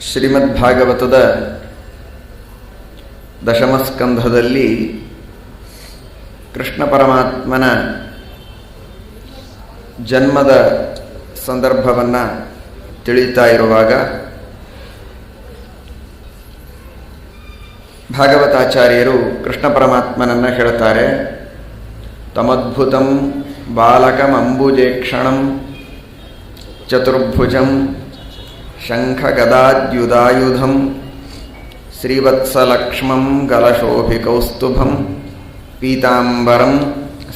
ಶ್ರೀಮದ್ಭಾಗವತದ ದಶಮಸ್ಕಂಧದಲ್ಲಿ ಕೃಷ್ಣ ಪರಮಾತ್ಮನ ಜನ್ಮದ ಸಂದರ್ಭವನ್ನು ತಿಳಿತಾ ಇರುವಾಗ ಭಾಗವತಾಚಾರ್ಯರು ಕೃಷ್ಣ ಪರಮಾತ್ಮನನ್ನು ಹೇಳ್ತಾರೆ, ತಮದ್ಭುತಂ ಬಾಲಕಮಂಬುಜೇಕ್ಷಣಂ ಚತುರ್ಭುಜಂ ಶಂಖಗದಾದ್ಯುದಾಯುಧಂ ಶ್ರೀವತ್ಸಲಕ್ಷ್ಮಂ ಗಲಶೋಭಿಕೌಸ್ತುಭಂ ಪೀತಾಂಬರಂ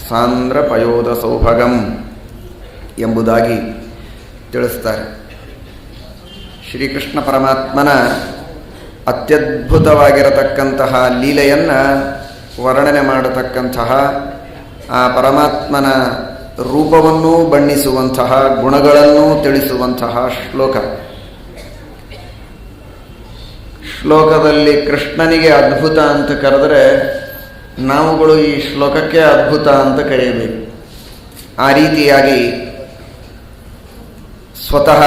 ಸಾಂದ್ರಪಯೋಧ ಸೌಭಗಂ ಎಂಬುದಾಗಿ ತಿಳಿಸ್ತಾರೆ. ಶ್ರೀಕೃಷ್ಣ ಪರಮಾತ್ಮನ ಅತ್ಯದ್ಭುತವಾಗಿರತಕ್ಕಂತಹ ಲೀಲೆಯನ್ನು ವರ್ಣನೆ ಮಾಡತಕ್ಕಂತಹ ಆ ಪರಮಾತ್ಮನ ರೂಪವನ್ನೂ ಬಣ್ಣಿಸುವಂತಹ ಗುಣಗಳನ್ನೂ ತಿಳಿಸುವಂತಹ ಶ್ಲೋಕ. ಶ್ಲೋಕದಲ್ಲಿ ಕೃಷ್ಣನಿಗೆ ಅದ್ಭುತ ಅಂತ ಕರೆದರೆ ನಾವುಗಳು ಈ ಶ್ಲೋಕಕ್ಕೆ ಅದ್ಭುತ ಅಂತ ಕರೆಯಬೇಕು. ಆ ರೀತಿಯಾಗಿ ಸ್ವತಃ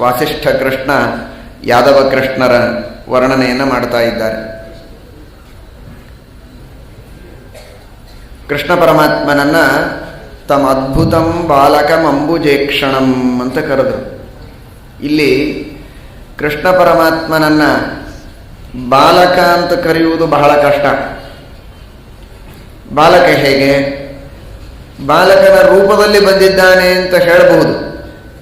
ವಾಸಿಷ್ಠ ಕೃಷ್ಣ ಯಾದವ ಕೃಷ್ಣರ ವರ್ಣನೆಯನ್ನು ಮಾಡ್ತಾ ಇದ್ದಾರೆ. ಕೃಷ್ಣ ಪರಮಾತ್ಮನನ್ನ ತಮ್ಮ ಅದ್ಭುತಂ ಬಾಲಕಂ ಅಂಬುಜೇಕ್ಷಣಂ ಅಂತ ಕರೆದರು. ಇಲ್ಲಿ ಕೃಷ್ಣ ಪರಮಾತ್ಮನನ್ನ ಬಾಲಕ ಅಂತ ಕರೆಯುವುದು ಬಹಳ ಕಷ್ಟ. ಬಾಲಕ ಹೇಗೆ? ಬಾಲಕನ ರೂಪದಲ್ಲಿ ಬಂದಿದ್ದಾನೆ ಅಂತ ಹೇಳಬಹುದು.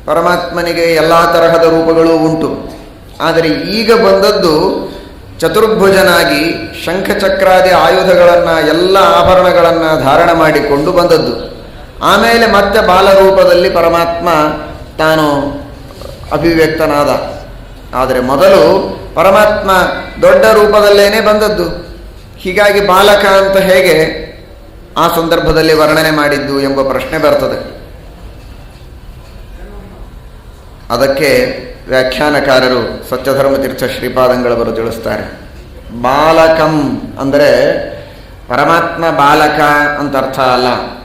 ಪರಮಾತ್ಮನಿಗೆ ಎಲ್ಲ ತರಹದ ರೂಪಗಳು ಉಂಟು. ಆದರೆ ಈಗ ಬಂದದ್ದು ಚತುರ್ಭುಜನಾಗಿ ಶಂಖಚಕ್ರಾದಿ ಆಯುಧಗಳನ್ನು, ಎಲ್ಲ ಆಭರಣಗಳನ್ನು ಧಾರಣ ಮಾಡಿಕೊಂಡು ಬಂದದ್ದು. ಆಮೇಲೆ ಮತ್ತೆ ಬಾಲರೂಪದಲ್ಲಿ ಪರಮಾತ್ಮ ತಾನು ಅಭಿವ್ಯಕ್ತನಾದ. ಆದರೆ ಮೊದಲು ಪರಮಾತ್ಮ ದೊಡ್ಡ ರೂಪದಲ್ಲೇನೆ ಬಂದದ್ದು. ಹೀಗಾಗಿ ಬಾಲಕ ಅಂತ ಹೇಗೆ ಆ ಸಂದರ್ಭದಲ್ಲಿ ವರ್ಣನೆ ಮಾಡಿದ್ದು ಎಂಬ ಪ್ರಶ್ನೆ ಬರ್ತದೆ. ಅದಕ್ಕೆ ವ್ಯಾಖ್ಯಾನಕಾರರು ಸತ್ಯಧರ್ಮತೀರ್ಥ ಶ್ರೀಪಾದಂಗಳವರು ತಿಳಿಸ್ತಾರೆ. ಬಾಲಕಂ ಅಂದರೆ ಪರಮಾತ್ಮ ಬಾಲಕ ಅಂತ ಅರ್ಥ ಅಲ್ಲ.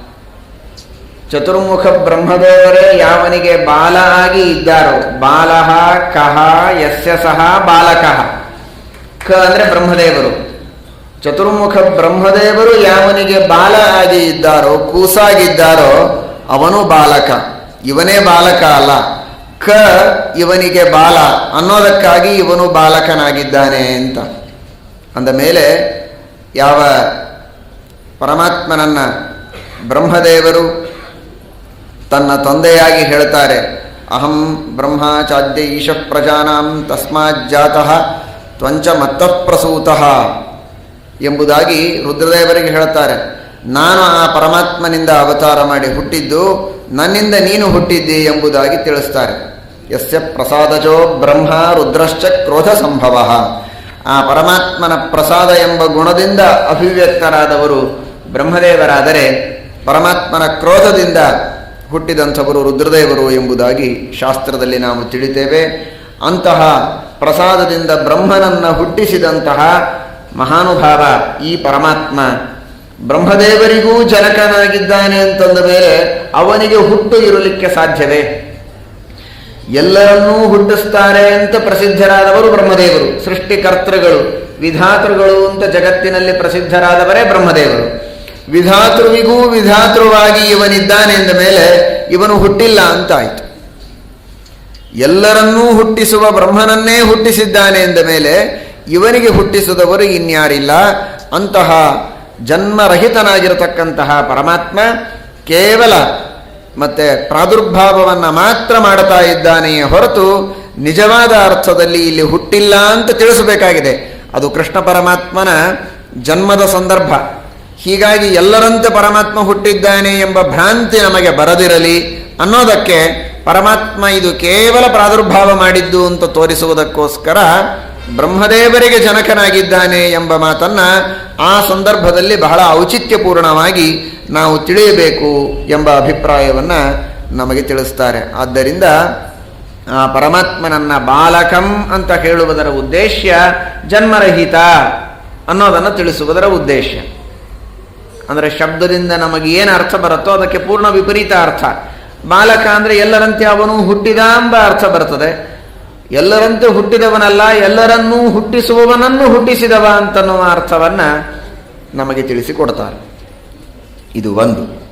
ಚತುರ್ಮುಖ ಬ್ರಹ್ಮದೇವರೇ ಯಾವನಿಗೆ ಬಾಲ ಆಗಿ ಇದ್ದಾರೋ ಬಾಲಹ ಕಹ ಯಸ್ಯ ಸಹ ಬಾಲಕಃ. ಕ ಅಂದರೆ ಬ್ರಹ್ಮದೇವರು. ಚತುರ್ಮುಖ ಬ್ರಹ್ಮದೇವರು ಯಾವನಿಗೆ ಬಾಲ ಆಗಿ ಇದ್ದಾರೋ, ಕೂಸಾಗಿದ್ದಾರೋ, ಅವನು ಬಾಲಕ. ಇವನೇ ಬಾಲಕ ಅಲ್ಲ. ಕ ಇವನಿಗೆ ಬಾಲ ಅನ್ನೋದಕ್ಕಾಗಿ ಇವನು ಬಾಲಕನಾಗಿದ್ದಾನೆ ಅಂತ. ಅಂದ ಮೇಲೆ ಯಾವ ಪರಮಾತ್ಮನನ್ನ ಬ್ರಹ್ಮದೇವರು ತನ್ನ ತಂದೆಯಾಗಿ ಹೇಳ್ತಾರೆ, ಅಹಂ ಬ್ರಹ್ಮಾಚಾದ್ಯ ಈಶ ಪ್ರಜಾನಾಂ ತಸ್ಮಾತ್ ಜಾತಃ ತ್ವಂಚ ಮತ್ತಃ ಪ್ರಸೂತಃ ಎಂಬುದಾಗಿ ರುದ್ರದೇವರಿಗೆ ಹೇಳ್ತಾರೆ, ನಾನು ಆ ಪರಮಾತ್ಮನಿಂದ ಅವತಾರ ಮಾಡಿ ಹುಟ್ಟಿದ್ದು, ನನ್ನಿಂದ ನೀನು ಹುಟ್ಟಿದ್ದಿ ಎಂಬುದಾಗಿ ತಿಳಿಸ್ತಾರೆ. ಯಸ್ಯ ಪ್ರಸಾದಜೋ ಬ್ರಹ್ಮ ರುದ್ರಶ್ಚ ಕ್ರೋಧ ಸಂಭವ. ಆ ಪರಮಾತ್ಮನ ಪ್ರಸಾದ ಎಂಬ ಗುಣದಿಂದ ಅಭಿವ್ಯಕ್ತರಾದವರು ಬ್ರಹ್ಮದೇವರಾದರೆ ಪರಮಾತ್ಮನ ಕ್ರೋಧದಿಂದ ಹುಟ್ಟಿದಂಥವರು ರುದ್ರದೇವರು ಎಂಬುದಾಗಿ ಶಾಸ್ತ್ರದಲ್ಲಿ ನಾವು ತಿಳಿತೇವೆ. ಅಂತಹ ಪ್ರಸಾದದಿಂದ ಬ್ರಹ್ಮನನ್ನು ಹುಟ್ಟಿಸಿದಂತಹ ಮಹಾನುಭಾವ ಈ ಪರಮಾತ್ಮ. ಬ್ರಹ್ಮದೇವರಿಗೂ ಜನಕನಾಗಿದ್ದಾನೆ ಅಂತಂದ ಮೇಲೆ ಅವನಿಗೆ ಹುಟ್ಟು ಇರಲಿಕ್ಕೆ ಸಾಧ್ಯವೇ? ಎಲ್ಲರನ್ನೂ ಹುಟ್ಟಿಸ್ತಾರೆ ಅಂತ ಪ್ರಸಿದ್ಧರಾದವರು ಬ್ರಹ್ಮದೇವರು. ಸೃಷ್ಟಿಕರ್ತೃಗಳು, ವಿಧಾತೃಗಳು ಅಂತ ಜಗತ್ತಿನಲ್ಲಿ ಪ್ರಸಿದ್ಧರಾದವರೇ ಬ್ರಹ್ಮದೇವರು. ವಿಧಾತೃವಿಗೂ ವಿಧಾತೃವಾಗಿ ಇವನಿದ್ದಾನೆ ಎಂದ ಮೇಲೆ ಇವನು ಹುಟ್ಟಿಲ್ಲ ಅಂತಾಯಿತು. ಎಲ್ಲರನ್ನೂ ಹುಟ್ಟಿಸುವ ಬ್ರಹ್ಮನನ್ನೇ ಹುಟ್ಟಿಸಿದ್ದಾನೆ ಎಂದ ಮೇಲೆ ಇವನಿಗೆ ಹುಟ್ಟಿಸಿದವರು ಇನ್ಯಾರಿಲ್ಲ. ಅಂತಹ ಜನ್ಮರಹಿತನಾಗಿರತಕ್ಕಂತಹ ಪರಮಾತ್ಮ ಕೇವಲ ಮತ್ತೆ ಪ್ರಾದುರ್ಭಾವವನ್ನು ಮಾತ್ರ ಮಾಡ್ತಾ ಇದ್ದಾನೆಯೇ ಹೊರತು ನಿಜವಾದ ಅರ್ಥದಲ್ಲಿ ಇಲ್ಲಿ ಹುಟ್ಟಿಲ್ಲ ಅಂತ ತಿಳಿಸಬೇಕಾಗಿದೆ. ಅದು ಕೃಷ್ಣ ಪರಮಾತ್ಮನ ಜನ್ಮದ ಸಂದರ್ಭ. ಹೀಗಾಗಿ ಎಲ್ಲರಂತೆ ಪರಮಾತ್ಮ ಹುಟ್ಟಿದ್ದಾನೆ ಎಂಬ ಭ್ರಾಂತಿ ನಮಗೆ ಬರದಿರಲಿ ಅನ್ನೋದಕ್ಕೆ ಪರಮಾತ್ಮ ಇದು ಕೇವಲ ಪ್ರಾದುರ್ಭಾವ ಮಾಡಿದ್ದು ಅಂತ ತೋರಿಸುವುದಕ್ಕೋಸ್ಕರ ಬ್ರಹ್ಮದೇವರಿಗೆ ಜನಕನಾಗಿದ್ದಾನೆ ಎಂಬ ಮಾತನ್ನ ಆ ಸಂದರ್ಭದಲ್ಲಿ ಬಹಳ ಔಚಿತ್ಯಪೂರ್ಣವಾಗಿ ನಾವು ತಿಳಿಯಬೇಕು ಎಂಬ ಅಭಿಪ್ರಾಯವನ್ನು ನಮಗೆ ತಿಳಿಸ್ತಾರೆ. ಆದ್ದರಿಂದ ಆ ಪರಮಾತ್ಮನನ್ನ ಬಾಲಕಂ ಅಂತ ಹೇಳುವುದರ ಉದ್ದೇಶ ಜನ್ಮರಹಿತ ಅನ್ನೋದನ್ನು ತಿಳಿಸುವುದರ ಉದ್ದೇಶ ಅಂದರೆ ಶಬ್ದದಿಂದ ನಮಗೆ ಏನು ಅರ್ಥ ಬರುತ್ತೋ ಅದಕ್ಕೆ ಪೂರ್ಣ ವಿಪರೀತ ಅರ್ಥ. ಬಾಲಕ ಅಂದರೆ ಎಲ್ಲರಂತೆ ಅವನು ಹುಟ್ಟಿದ ಎಂಬ ಅರ್ಥ ಬರ್ತದೆ. ಎಲ್ಲರಂತೆ ಹುಟ್ಟಿದವನಲ್ಲ, ಎಲ್ಲರನ್ನೂ ಹುಟ್ಟಿಸುವವನನ್ನು ಹುಟ್ಟಿಸಿದವ ಅಂತನ್ನುವ ಅರ್ಥವನ್ನ ನಮಗೆ ತಿಳಿಸಿಕೊಡ್ತಾರೆ. ಇದು ಒಂದು.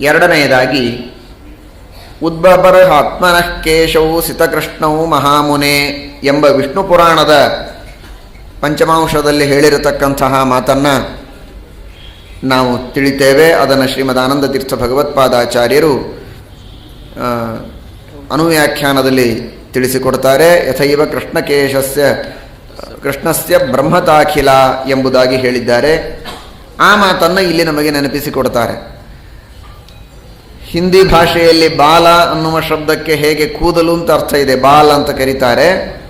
ಎರಡನೆಯದಾಗಿ ಉದ್ಭವರ ಆತ್ಮನಃ ಕೇಶವು ಸಿತಕೃಷ್ಣವು ಮಹಾಮುನೆ ಎಂಬ ವಿಷ್ಣು ಪುರಾಣದ ಪಂಚಮಾಂಶದಲ್ಲಿ ಹೇಳಿರತಕ್ಕಂತಹ ಮಾತನ್ನು ನಾವು ತಿಳಿತೇವೆ. ಅದನ್ನು ಶ್ರೀಮದ್ ಆನಂದ ತೀರ್ಥ ಭಗವತ್ಪಾದಾಚಾರ್ಯರು ಅನುವ್ಯಾಖ್ಯಾನದಲ್ಲಿ ತಿಳಿಸಿಕೊಡ್ತಾರೆ. ಯಥೈವ ಕೃಷ್ಣಕೇಶಸ್ಯ, ಕೃಷ್ಣಸ್ಯ ಬ್ರಹ್ಮತಾಖಿಲ ಎಂಬುದಾಗಿ ಹೇಳಿದ್ದಾರೆ. ಆ ಮಾತನ್ನು ಇಲ್ಲಿ ನಮಗೆ ನೆನಪಿಸಿಕೊಡ್ತಾರೆ. ಹಿಂದಿ ಭಾಷೆಯಲ್ಲಿ ಬಾಲ ಅನ್ನುವ ಶಬ್ದಕ್ಕೆ ಹೇಗೆ ಕೂದಲು ಅಂತ ಅರ್ಥ ಇದೆ. ಬಾಲ ಅಂತ ಕರೀತಾರೆ.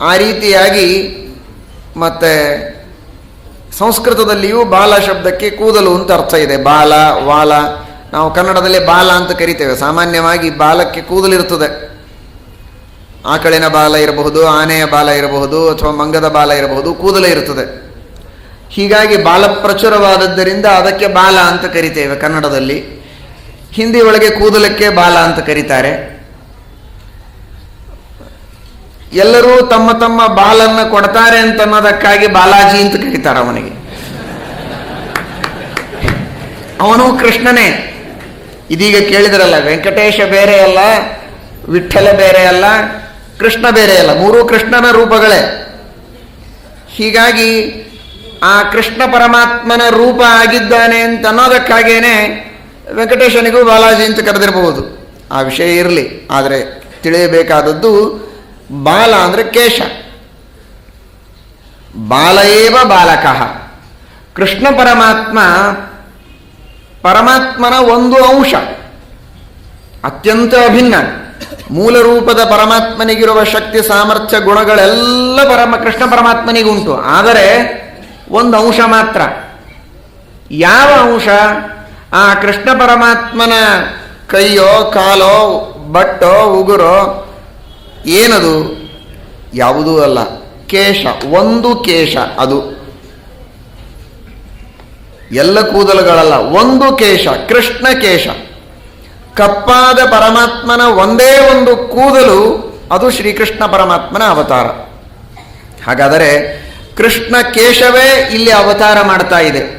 ಆ ರೀತಿಯಾಗಿ ಮತ್ತೆ ಸಂಸ್ಕೃತದಲ್ಲಿಯೂ ಬಾಲ ಶಬ್ದಕ್ಕೆ ಕೂದಲು ಅಂತ ಅರ್ಥ ಇದೆ. ಬಾಲ, ವಾಲ, ನಾವು ಕನ್ನಡದಲ್ಲಿ ಬಾಲ ಅಂತ ಕರಿತೇವೆ. ಸಾಮಾನ್ಯವಾಗಿ ಬಾಲಕ್ಕೆ ಕೂದಲಿರುತ್ತದೆ ಆಕಳಿನ ಬಾಲ ಇರಬಹುದು, ಆನೆಯ ಬಾಲ ಇರಬಹುದು, ಅಥವಾ ಮಂಗದ ಬಾಲ ಇರಬಹುದು, ಕೂದಲೇ ಇರುತ್ತದೆ ಹೀಗಾಗಿ ಬಾಲ ಪ್ರಚುರವಾದದ್ದರಿಂದ ಅದಕ್ಕೆ ಬಾಲ ಅಂತ ಕರಿತೇವೆ ಕನ್ನಡದಲ್ಲಿ. ಹಿಂದಿ ಒಳಗೆ ಕೂದಲಕ್ಕೆ ಬಾಲ ಅಂತ ಕರೀತಾರೆ. ಎಲ್ಲರೂ ತಮ್ಮ ತಮ್ಮ ಬಾಲನ್ನು ಕೊಡ್ತಾರೆ ಅಂತ ಅನ್ನೋದಕ್ಕಾಗಿ ಬಾಲಾಜಿ ಅಂತ ಕರೀತಾರೆ ಅವನಿಗೆ. ಅವನು ಕೃಷ್ಣನೇ. ಇದೀಗ ಕೇಳಿದ್ರಲ್ಲ, ವೆಂಕಟೇಶ ಬೇರೆ ಅಲ್ಲ, ವಿಠ್ಠಲ ಬೇರೆ ಅಲ್ಲ, ಕೃಷ್ಣ ಬೇರೆ ಅಲ್ಲ, ಮೂರೂ ಕೃಷ್ಣನ ರೂಪಗಳೇ. ಹೀಗಾಗಿ ಆ ಕೃಷ್ಣ ಪರಮಾತ್ಮನ ರೂಪ ಆಗಿದ್ದಾನೆ ಅಂತ ಅನ್ನೋದಕ್ಕಾಗೇನೆ ವೆಂಕಟೇಶನಿಗೂ ಬಾಲಾಜಿ ಅಂತ ಕರೆದಿರಬಹುದು. ಆ ವಿಷಯ ಇರಲಿ, ಆದರೆ ತಿಳಿಯಬೇಕಾದದ್ದು ಬಾಲ ಅಂದರೆ ಕೇಶ. ಬಾಲಯೇವ ಬಾಲಕ. ಕೃಷ್ಣ ಪರಮಾತ್ಮ ಪರಮಾತ್ಮನ ಒಂದು ಅಂಶ. ಅತ್ಯಂತ ಅಭಿನ್ನ. ಮೂಲ ರೂಪದ ಪರಮಾತ್ಮನಿಗಿರುವ ಶಕ್ತಿ, ಸಾಮರ್ಥ್ಯ, ಗುಣಗಳೆಲ್ಲ ಪರಮ, ಕೃಷ್ಣ ಪರಮಾತ್ಮನಿಗುಂಟು. ಆದರೆ ಒಂದು ಅಂಶ ಮಾತ್ರ. ಯಾವ ಅಂಶ? ಆ ಕೃಷ್ಣ ಪರಮಾತ್ಮನ ಕೈಯೋ, ಕಾಲೋ, ಬಟ್ಟೋ, ಉಗುರೋ ಏನದು? ಯಾವುದೂ ಅಲ್ಲ. ಕೇಶ, ಒಂದು ಕೇಶ ಅದು. ಎಲ್ಲ ಕೂದಲುಗಳಲ್ಲ, ಒಂದು ಕೇಶ, ಕೃಷ್ಣ ಕೇಶ. ಕಪ್ಪಾದ ಪರಮಾತ್ಮನ ಒಂದೇ ಒಂದು ಕೂದಲು, ಅದು ಶ್ರೀಕೃಷ್ಣ ಪರಮಾತ್ಮನ ಅವತಾರ. ಹಾಗಾದರೆ ಕೃಷ್ಣ ಕೇಶವೇ ಇಲ್ಲಿ ಅವತಾರ ಮಾಡ್ತಾ ಇದೆ.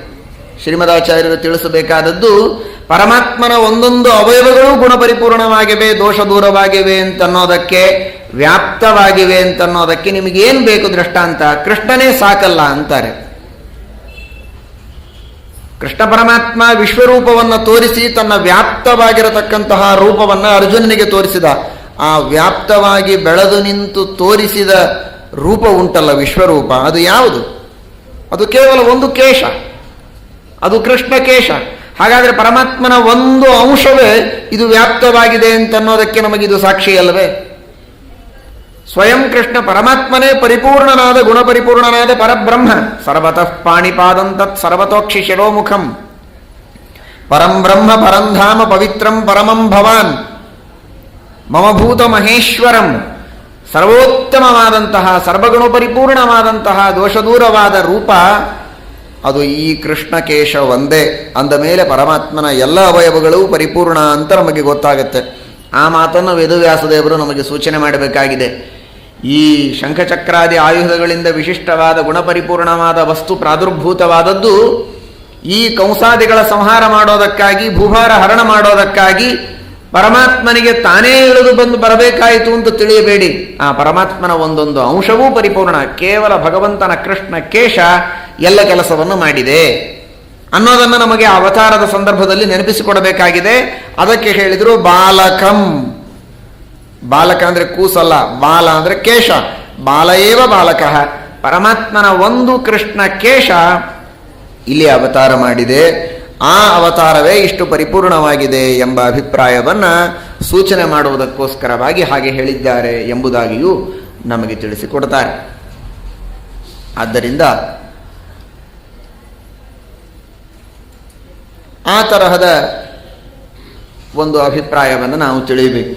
ಶ್ರೀಮದಾಚಾರ್ಯರು ತಿಳಿಸಬೇಕಾದದ್ದು ಪರಮಾತ್ಮನ ಒಂದೊಂದು ಅವಯವಗಳು ಗುಣಪರಿಪೂರ್ಣವಾಗಿವೆ, ದೋಷ ದೂರವಾಗಿವೆ ಅಂತನ್ನೋದಕ್ಕೆ, ವ್ಯಾಪ್ತವಾಗಿವೆ ಅಂತನ್ನೋದಕ್ಕೆ ನಿಮಗೇನು ಬೇಕು ದೃಷ್ಟಾಂತ? ಕೃಷ್ಣನೇ ಸಾಕಲ್ಲ ಅಂತಾರೆ. ಕೃಷ್ಣ ಪರಮಾತ್ಮ ವಿಶ್ವರೂಪವನ್ನು ತೋರಿಸಿ ತನ್ನ ವ್ಯಾಪ್ತವಾಗಿರತಕ್ಕಂತಹ ರೂಪವನ್ನು ಅರ್ಜುನನಿಗೆ ತೋರಿಸಿದ. ಆ ವ್ಯಾಪ್ತವಾಗಿ ಬೆಳೆದು ನಿಂತು ತೋರಿಸಿದ ರೂಪ ಉಂಟಲ್ಲ ವಿಶ್ವರೂಪ. ಅದು ಯಾವುದು? ಅದು ಕೇವಲ ಒಂದು ಕೇಶ. ಅದು ಕೃಷ್ಣ ಕೇಶ ಹಾಗಾದರೆ ಪರಮಾತ್ಮನ ಒಂದು ಅಂಶವೇ ಇದು ವ್ಯಾಪ್ತವಾಗಿದೆ ಅಂತನ್ನೋದಕ್ಕೆ ನಮಗಿದು ಸಾಕ್ಷಿ ಅಲ್ಲವೇ? ಸ್ವಯಂ ಕೃಷ್ಣ ಪರಮಾತ್ಮನೇ ಪರಿಪೂರ್ಣನಾದ, ಗುಣಪರಿಪೂರ್ಣನಾದ ಪರಬ್ರಹ್ಮ. ಸರ್ವತಃ ಪಾಣಿಪಾದಂ ತತ್ ಸರ್ವತೋಕ್ಷಿ ಶಿರೋಮುಖಂ. ಪರಂ ಬ್ರಹ್ಮ ಪರಂಧಾಮ ಪವಿತ್ರಂ ಪರಮಂ ಭವಾನ್. ಮಮಭೂತ ಮಹೇಶ್ವರಂ. ಸರ್ವೋತ್ತಮವಾದಂತಹ, ಸರ್ವಗುಣಪರಿಪೂರ್ಣವಾದಂತಹ, ದೋಷದೂರವಾದ ರೂಪ ಅದು ಈ ಕೃಷ್ಣ ಕೇಶ ಒಂದೇ. ಅಂದ ಮೇಲೆ ಪರಮಾತ್ಮನ ಎಲ್ಲ ಅವಯವಗಳು ಪರಿಪೂರ್ಣ ಅಂತ ನಮಗೆ ಗೊತ್ತಾಗುತ್ತೆ. ಆ ಮಾತನ್ನು ವೇದವ್ಯಾಸದೇವರು ನಮಗೆ ಸೂಚನೆ ಮಾಡಬೇಕಾಗಿದೆ. ಈ ಶಂಖಚಕ್ರಾದಿ ಆಯುಧಗಳಿಂದ ವಿಶಿಷ್ಟವಾದ ಗುಣಪರಿಪೂರ್ಣವಾದ ವಸ್ತು ಪ್ರಾದುರ್ಭೂತವಾದದ್ದು ಈ ಕಂಸಾದಿಗಳ ಸಂಹಾರ ಮಾಡೋದಕ್ಕಾಗಿ, ಭೂಭಾರ ಹರಣ ಮಾಡೋದಕ್ಕಾಗಿ ಪರಮಾತ್ಮನಿಗೆ ತಾನೇ ಇಳಿದು ಬಂದು ಬರಬೇಕಾಯಿತು ಅಂತ ತಿಳಿಯಬೇಡಿ. ಆ ಪರಮಾತ್ಮನ ಒಂದೊಂದು ಅಂಶವೂ ಪರಿಪೂರ್ಣ. ಕೇವಲ ಭಗವಂತನ ಕೃಷ್ಣ ಕೇಶ ಎಲ್ಲ ಕೆಲಸವನ್ನು ಮಾಡಿದೆ. ಅನ್ನೋದನ್ನು ನಮಗೆ ಅವತಾರದ ಸಂದರ್ಭದಲ್ಲಿ ನೆನಪಿಸಿಕೊಡಬೇಕಾಗಿದೆ. ಅದಕ್ಕೆ ಹೇಳಿದರು ಬಾಲಕಂ. ಬಾಲಕ ಅಂದರೆ ಕೂಸಲ್ಲ, ಬಾಲ ಅಂದರೆ ಕೇಶ. ಬಾಲಯೇವ ಬಾಲಕ? ಪರಮಾತ್ಮನ ಒಂದು ಕೃಷ್ಣ ಕೇಶ ಇಲ್ಲಿ ಅವತಾರ ಮಾಡಿದೆ. ಆ ಅವತಾರವೇ ಇಷ್ಟು ಪರಿಪೂರ್ಣವಾಗಿದೆ ಎಂಬ ಅಭಿಪ್ರಾಯವನ್ನ ಸೂಚನೆ ಮಾಡುವುದಕ್ಕೋಸ್ಕರವಾಗಿ ಹಾಗೆ ಹೇಳಿದ್ದಾರೆ ಎಂಬುದಾಗಿಯೂ ನಮಗೆ ತಿಳಿಸಿಕೊಡ್ತಾರೆ. ಆದ್ದರಿಂದ ಆ ತರಹದ ಒಂದು ಅಭಿಪ್ರಾಯವನ್ನು ನಾವು ತಿಳಿಯಬೇಕು.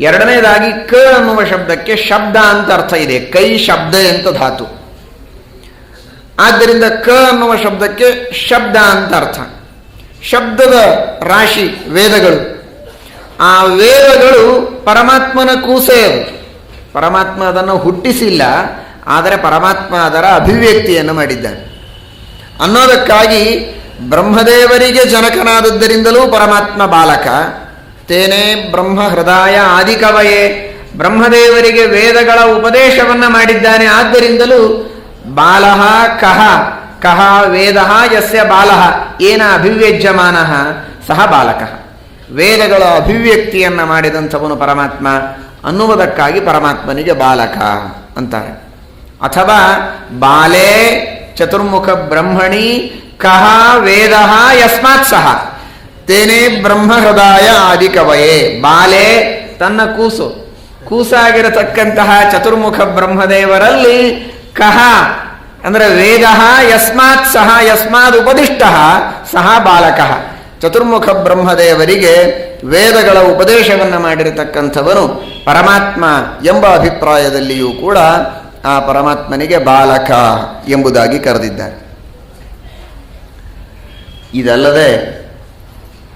ಎರಡನೇದಾಗಿ ಕ ಅನ್ನುವ ಶಬ್ದಕ್ಕೆ ಶಬ್ದ ಅಂತ ಅರ್ಥ ಇದೆ. ಕೈ ಶಬ್ದ ಅಂತ ಧಾತು. ಆದ್ದರಿಂದ ಕ ಅನ್ನುವ ಶಬ್ದಕ್ಕೆ ಶಬ್ದ ಅಂತ ಅರ್ಥ. ಶಬ್ದದ ರಾಶಿ ವೇದಗಳು. ಆ ವೇದಗಳು ಪರಮಾತ್ಮನ ಕೂಸೇ ಅದು. ಪರಮಾತ್ಮ ಅದನ್ನು ಹುಟ್ಟಿಸಿಲ್ಲ, ಆದರೆ ಪರಮಾತ್ಮ ಅದರ ಅಭಿವ್ಯಕ್ತಿಯನ್ನು ಮಾಡಿದ್ದಾನೆ. ಅನ್ನೋದಕ್ಕಾಗಿ ಬ್ರಹ್ಮದೇವರಿಗೆ ಜನಕನಾದದ್ದರಿಂದಲೂ ಪರಮಾತ್ಮ ಬಾಲಕ. ತೇನೇ ಬ್ರಹ್ಮ ಹೃದಯ ಆದಿಕವಯೇ. ಬ್ರಹ್ಮದೇವರಿಗೆ ವೇದಗಳ ಉಪದೇಶವನ್ನ ಮಾಡಿದ್ದಾನೆ. ಆದ್ದರಿಂದಲೂ ಬಾಲಃ ಕಹ ಕಹ ವೇದ ಯಸ್ಯ ಬಾಲಹ ಏನ ಅಭಿವ್ಯಜ್ಯಮಾನ ಸಹ ಬಾಲಕ. ವೇದಗಳ ಅಭಿವ್ಯಕ್ತಿಯನ್ನ ಮಾಡಿದಂಥವನು ಪರಮಾತ್ಮ. ಅನ್ನುವುದಕ್ಕಾಗಿ ಪರಮಾತ್ಮನಿಗೆ ಬಾಲಕ ಅಂತಾರೆ. ಅಥವಾ ಬಾಲೇ ಚತುರ್ಮುಖ ಬ್ರಹ್ಮಣಿ ಕಹ ವೇದ ಯಸ್ಮಾತ್ ಸಹ. ತೇನೇ ಬ್ರಹ್ಮ ಹೃದಯ ಆದಿಕವಯೇ. ಬಾಲೆ ತನ್ನ ಕೂಸು. ಕೂಸಾಗಿರತಕ್ಕಂತಹ ಚತುರ್ಮುಖ ಬ್ರಹ್ಮದೇವರಲ್ಲಿ ಕಹ ಅಂದ್ರೆ ವೇದ ಯಸ್ಮಾತ್ ಸಹ ಯಸ್ಮಾದ್ ಉಪದಿಷ್ಟ ಸಹ ಬಾಲಕ. ಚತುರ್ಮುಖ ಬ್ರಹ್ಮದೇವರಿಗೆ ವೇದಗಳ ಉಪದೇಶವನ್ನು ಮಾಡಿರತಕ್ಕಂಥವನು ಪರಮಾತ್ಮ ಎಂಬ ಅಭಿಪ್ರಾಯದಲ್ಲಿಯೂ ಕೂಡ ಆ ಪರಮಾತ್ಮನಿಗೆ ಬಾಲಕ ಎಂಬುದಾಗಿ ಕರೆದಿದ್ದಾರೆ. ಇದಲ್ಲದೆ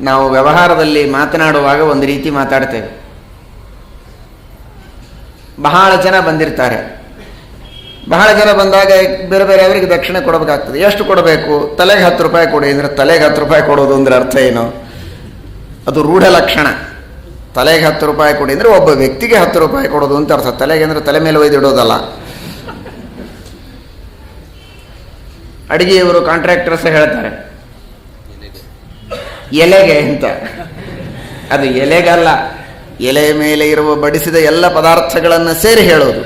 ನಾವು ವ್ಯವಹಾರದಲ್ಲಿ ಮಾತನಾಡುವಾಗ ಒಂದು ರೀತಿ ಮಾತಾಡ್ತೇವೆ. ಬಹಳ ಜನ ಬಂದಿರ್ತಾರೆ. ಬಹಳ ಜನ ಬಂದಾಗ ಬೇರೆ ಬೇರೆ ಅವರಿಗೆ ದಕ್ಷಿಣೆ ಕೊಡಬೇಕಾಗ್ತದೆ. ಎಷ್ಟು ಕೊಡಬೇಕು? ತಲೆಗೆ ಹತ್ತು ರೂಪಾಯಿ ಕೊಡಿ ಅಂದರೆ ತಲೆಗೆ ಹತ್ತು ರೂಪಾಯಿ ಕೊಡೋದು ಅಂದ್ರೆ ಅರ್ಥ ಏನು? ಅದು ರೂಢ ಲಕ್ಷಣ. ತಲೆಗೆ ಹತ್ತು ರೂಪಾಯಿ ಕೊಡಿ ಅಂದರೆ ಒಬ್ಬ ವ್ಯಕ್ತಿಗೆ ಹತ್ತು ರೂಪಾಯಿ ಕೊಡೋದು ಅಂತ ಅರ್ಥ. ತಲೆಗೆ ಅಂದರೆ ತಲೆ ಮೇಲೆ ಒಯ್ದಿಡೋದಲ್ಲ. ಅಡುಗೆಯವರು ಕಾಂಟ್ರಾಕ್ಟರ್ಸ್ ಹೇಳ್ತಾರೆ. ಎಲೆಗೆ ಅಂತ. ಅದು ಎಲೆಗಲ್ಲ, ಎಲೆ ಮೇಲೆ ಇರುವ ಬಡಿಸಿದ ಎಲ್ಲ ಪದಾರ್ಥಗಳನ್ನು ಸೇರಿ ಹೇಳೋದು.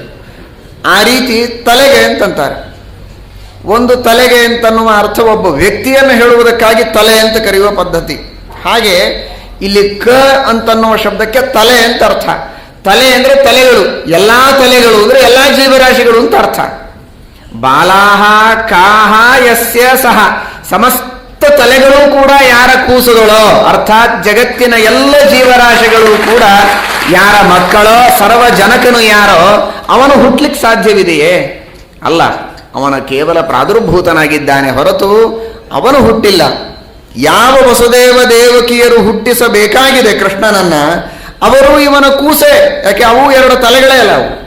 ಆ ರೀತಿ ತಲೆಗೆ ಅಂತಂತಾರೆ. ಒಂದು ತಲೆಗೆ ಅಂತನ್ನುವ ಅರ್ಥ ಒಬ್ಬ ವ್ಯಕ್ತಿಯನ್ನು ಹೇಳುವುದಕ್ಕಾಗಿ ತಲೆ ಅಂತ ಕರೆಯುವ ಪದ್ಧತಿ. ಹಾಗೆ ಇಲ್ಲಿ ಕ ಅಂತನ್ನುವ ಶಬ್ದಕ್ಕೆ ತಲೆ ಅಂತ ಅರ್ಥ. ತಲೆ ಅಂದರೆ ತಲೆಗಳು, ಎಲ್ಲ ತಲೆಗಳು ಅಂದರೆ ಎಲ್ಲ ಜೀವರಾಶಿಗಳು ಅಂತ ಅರ್ಥ. ಬಾಲಾಹ ಕಾಹ ಯಸ್ಯ ಸಹ. ಸಮಸ್ತ ತಲೆಗಳು ಕೂಡ ಯಾರ ಕೂಸುಗಳೋ? ಅರ್ಥಾತ್ ಜಗತ್ತಿನ ಎಲ್ಲ ಜೀವರಾಶಿಗಳು ಕೂಡ ಯಾರ ಮಕ್ಕಳೋ ಸರ್ವ ಜನಕನು ಯಾರೋ, ಅವನು ಹುಟ್ಲಿಕ್ಕೆ ಸಾಧ್ಯವಿದೆಯೇ? ಅಲ್ಲ, ಅವನ ಕೇವಲ ಪ್ರಾದುರ್ಭೂತನಾಗಿದ್ದಾನೆ ಹೊರತು ಅವನು ಹುಟ್ಟಿಲ್ಲ. ಯಾವ ವಸುದೇವ ದೇವಕಿಯರು ಹುಟ್ಟಿಸಬೇಕಾಗಿದೆ ಕೃಷ್ಣನನ್ನ? ಅವರು ಇವನ ಕೂಸೆ, ಯಾಕೆ ಅವು ಎರಡು ತಲೆಗಳೇ ಅಲ್ಲ ಅವು?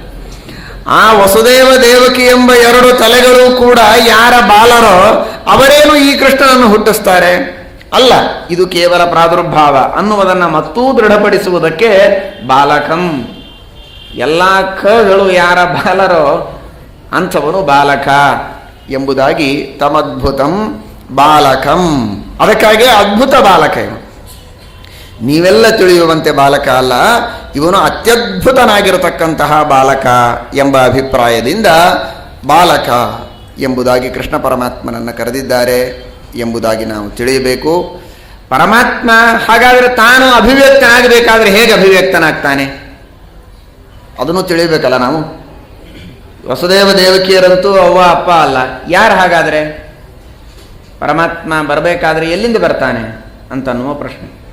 ಆ ವಸುದೇವ ದೇವಕಿ ಎಂಬ ಎರಡು ತಲೆಗಳು ಕೂಡ ಯಾರ ಬಾಲರೋ ಅವರೇನು ಈ ಕೃಷ್ಣನನ್ನು ಹುಟ್ಟಿಸ್ತಾರೆ? ಅಲ್ಲ, ಇದು ಕೇವಲ ಪ್ರಾದುರ್ಭಾವ ಅನ್ನುವುದನ್ನು ಮತ್ತೂ ದೃಢಪಡಿಸುವುದಕ್ಕೆ ಬಾಲಕಂ. ಎಲ್ಲ ಕಗಳು ಯಾರ ಬಾಲರೋ ಅಂಥವನು ಬಾಲಕ ಎಂಬುದಾಗಿ ತಮದ್ಭುತಂ ಬಾಲಕಂ. ಅದಕ್ಕಾಗಿ ಅದ್ಭುತ ಬಾಲಕ ನೀವೆಲ್ಲ ತಿಳಿಯುವಂತೆ ಬಾಲಕ ಅಲ್ಲ ಇವನು ಅತ್ಯದ್ಭುತನಾಗಿರತಕ್ಕಂತಹ ಬಾಲಕ ಎಂಬ ಅಭಿಪ್ರಾಯದಿಂದ ಬಾಲಕ ಎಂಬುದಾಗಿ ಕೃಷ್ಣ ಪರಮಾತ್ಮನನ್ನು ಕರೆದಿದ್ದಾರೆ ಎಂಬುದಾಗಿ ನಾವು ತಿಳಿಯಬೇಕು. ಪರಮಾತ್ಮ ಹಾಗಾದರೆ ತಾನು ಅಭಿವ್ಯಕ್ತನಾಗಬೇಕಾದ್ರೆ ಹೇಗೆ ಅಭಿವ್ಯಕ್ತನಾಗ್ತಾನೆ? ಅದನ್ನು ತಿಳಿಯಬೇಕಲ್ಲ ನಾವು? ವಸುದೇವ ದೇವಕಿಯರಂತೂ ಅವ್ವ, ಅಪ್ಪ ಅಲ್ಲ. ಯಾರು ಹಾಗಾದರೆ? ಪರಮಾತ್ಮ ಬರಬೇಕಾದ್ರೆ ಎಲ್ಲಿಂದ ಬರ್ತಾನೆ ಅಂತನ್ನುವ ಪ್ರಶ್ನೆ.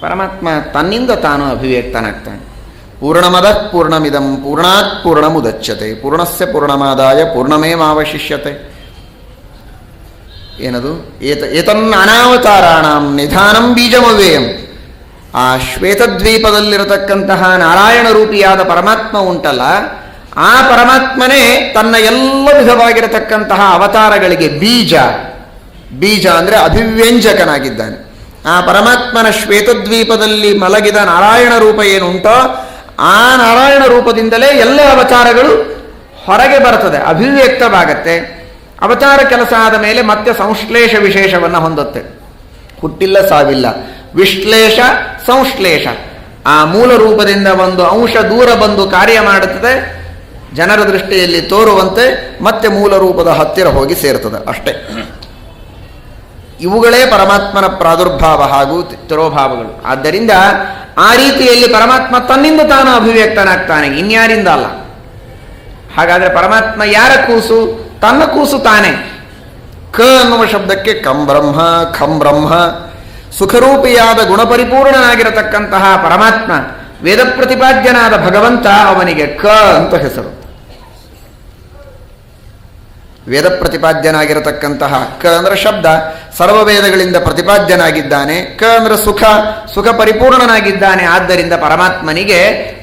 ಪರಮಾತ್ಮ ತನ್ನಿಂದ ತಾನು ಅಭಿವ್ಯಕ್ತನಾಗ್ತಾನೆ. ಪೂರ್ಣಮದ ಪೂರ್ಣಮಿದಂ, ಪೂರ್ಣಾತ್ ಪೂರ್ಣಮುದಚ್ಯತೆ, ಪೂರ್ಣಸ್ಯ ಪೂರ್ಣಮಾದಾಯ, ಪೂರ್ಣಮೇವಾವಶಿಷ್ಯತೆ. ಏನದು? ಏತ, ಏತನ್ನ ಅನಾವತಾರಾಣಂ ನಿಧಾನಂ ಬೀಜಮವೇಯಂ ಆ ಶ್ವೇತದ್ವೀಪದಲ್ಲಿರತಕ್ಕಂತಹ ನಾರಾಯಣ ರೂಪಿಯಾದ ಪರಮಾತ್ಮ ಉಂಟಲ್ಲ, ಆ ಪರಮಾತ್ಮನೇ ತನ್ನ ಎಲ್ಲ ವಿಧವಾಗಿರತಕ್ಕಂತಹ ಅವತಾರಗಳಿಗೆ ಬೀಜ. ಬೀಜ ಅಂದರೆ ಅಭಿವ್ಯಂಜಕನಾಗಿದ್ದಾನೆ. ಆ ಪರಮಾತ್ಮನ ಶ್ವೇತದ್ವೀಪದಲ್ಲಿ ಮಲಗಿದ ನಾರಾಯಣ ರೂಪ ಏನುಂಟೋ, ಆ ನಾರಾಯಣ ರೂಪದಿಂದಲೇ ಎಲ್ಲ ಅವತಾರಗಳು ಹೊರಗೆ ಬರುತ್ತದೆ, ಅಭಿವ್ಯಕ್ತವಾಗತ್ತೆ. ಅವತಾರ ಕೆಲಸ ಆದ ಮೇಲೆ ಮತ್ತೆ ಸಂಶ್ಲೇಷ ವಿಶೇಷವನ್ನು ಹೊಂದುತ್ತೆ. ಹುಟ್ಟಿಲ್ಲ, ಸಾವಿಲ್ಲ. ವಿಶ್ಲೇಷ, ಸಂಶ್ಲೇಷ. ಆ ಮೂಲ ರೂಪದಿಂದ ಒಂದು ಅಂಶ ದೂರ ಬಂದು ಕಾರ್ಯ ಮಾಡುತ್ತದೆ, ಜನರ ದೃಷ್ಟಿಯಲ್ಲಿ ತೋರುವಂತೆ ಮತ್ತೆ ಮೂಲ ರೂಪದ ಹತ್ತಿರ ಹೋಗಿ ಸೇರ್ತದೆ ಅಷ್ಟೇ. ಇವುಗಳೇ ಪರಮಾತ್ಮನ ಪ್ರಾದುರ್ಭಾವ ಹಾಗೂ ತಿರೋಭಾವಗಳು ಆದ್ದರಿಂದ ಆ ರೀತಿಯಲ್ಲಿ ಪರಮಾತ್ಮ ತನ್ನಿಂದ ತಾನು ಅಭಿವ್ಯಕ್ತನಾಗ್ತಾನೆ, ಇನ್ಯಾರಿಂದ ಅಲ್ಲ. ಹಾಗಾದ್ರೆ ಪರಮಾತ್ಮ ಯಾರ ಕೂಸು? ತನ್ನ ಕೂಸು ತಾನೆ. ಕ ಅನ್ನುವ ಶಬ್ದಕ್ಕೆ ಕಂ ಬ್ರಹ್ಮ, ಖಂ ಬ್ರಹ್ಮ, ಸುಖರೂಪಿಯಾದ ಗುಣಪರಿಪೂರ್ಣನಾಗಿರತಕ್ಕಂತಹ ಪರಮಾತ್ಮ ವೇದ ಪ್ರತಿಪಾದ್ಯನಾದ ಭಗವಂತ ಅವನಿಗೆ ಕ ಅಂತ ಹೆಸರು. ವೇದ ಪ್ರತಿಪಾದ್ಯನಾಗಿರತಕ್ಕಂತಹ ಕ ಅಂದರೆ ಶಬ್ದ ಸರ್ವ ವೇದಗಳಿಂದ ಪ್ರತಿಪಾದ್ಯನಾಗಿದ್ದಾನೆ. ಕ ಅಂದರೆ ಸುಖ ಸುಖ ಪರಿಪೂರ್ಣನಾಗಿದ್ದಾನೆ. ಆದ್ದರಿಂದ ಪರಮಾತ್ಮನಿಗೆ